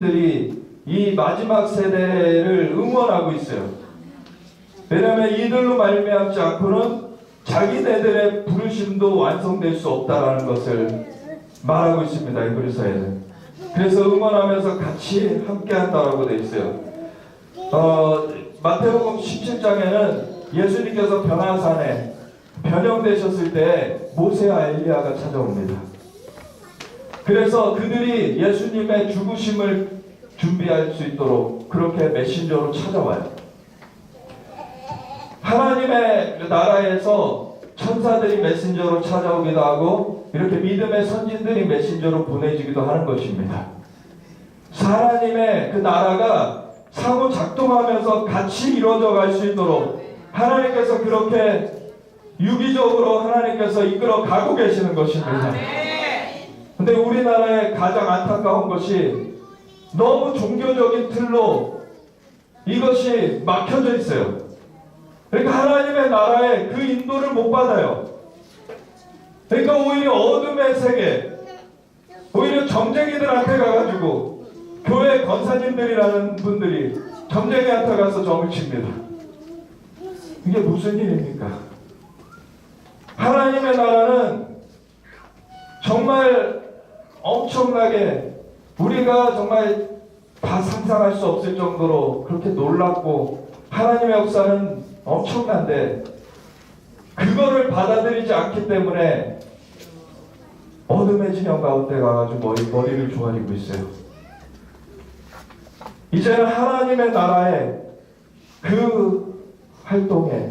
들이 이 마지막 세대를 응원하고 있어요. 왜냐하면 이들로 말미암지 않고는 자기네들의 부르심도 완성될 수 없다라는 것을 말하고 있습니다. 이 그리스에는 그래서 응원하면서 같이 함께한다라고 되어 있어요. 어, 마태복음 17장에는 예수님께서 변화산에 변형되셨을 때 모세와 엘리야가 찾아옵니다. 그래서 그들이 예수님의 죽으심을 준비할 수 있도록 그렇게 메신저로 찾아와요. 하나님의 나라에서 천사들이 메신저로 찾아오기도 하고 이렇게 믿음의 선진들이 메신저로 보내지기도 하는 것입니다. 하나님의 그 나라가 상호 작동하면서 같이 이루어져 갈 수 있도록 하나님께서 그렇게 유기적으로 하나님께서 이끌어 가고 계시는 것입니다. 근데 우리나라의 가장 안타까운 것이 너무 종교적인 틀로 이것이 막혀져 있어요. 그러니까 하나님의 나라에 그 인도를 못 받아요. 그러니까 오히려 어둠의 세계, 오히려 점쟁이들한테 가가지고 교회 권사님들이라는 분들이 점쟁이한테 가서 점을 칩니다. 이게 무슨 일입니까? 하나님의 나라는 정말 엄청나게 우리가 정말 다 상상할 수 없을 정도로 그렇게 놀랍고 하나님의 역사는 엄청난데 그거를 받아들이지 않기 때문에 어둠의 진영 가운데 가가지고 머리, 머리를 조아리고 있어요. 이제는 하나님의 나라의 그 활동에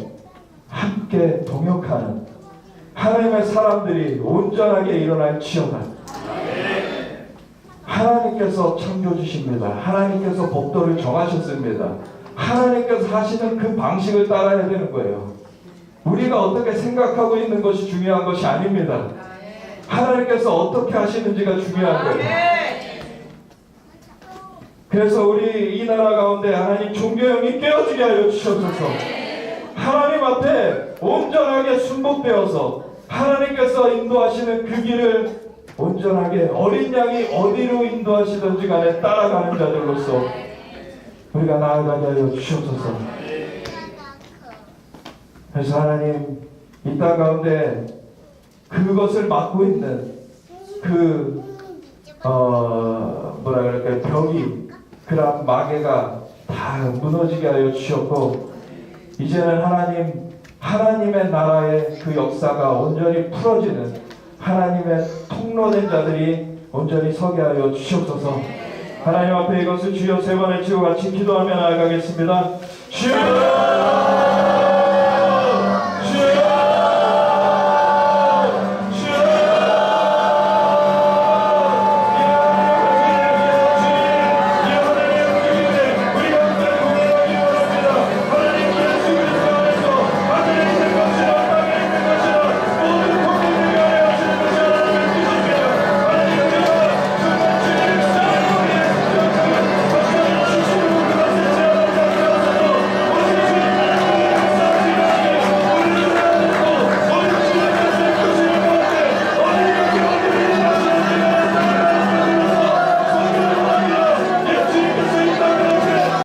함께 동역하는 하나님의 사람들이 온전하게 일어날 지어다. 하나님께서 창조주십니다. 하나님께서 법도를 정하셨습니다. 하나님께서 하시는 그 방식을 따라야 되는 거예요. 우리가 어떻게 생각하고 있는 것이 중요한 것이 아닙니다. 하나님께서 어떻게 하시는지가 중요한 거예요. 그래서 우리 이 나라 가운데 하나님 종교형이 깨어지게 하여 주셔서 하나님 앞에 온전하게 순복되어서 하나님께서 인도하시는 그 길을 온전하게 어린 양이 어디로 인도하시든지 간에 따라가는 자들로서 우리가 나아가게 하여 주시옵소서. 그래서 하나님 이 땅 가운데 그것을 막고 있는 그 어, 뭐라 그럴까요 벽이 그런 마개가 다 무너지게 하여 주셨고 이제는 하나님 하나님의 나라의 그 역사가 온전히 풀어지는 하나님의 통로된 자들이 온전히 서게 하여 주시옵소서. 하나님 앞에 이것을 주여 세 번의 치고 같이 기도하며 나아가겠습니다. 주여!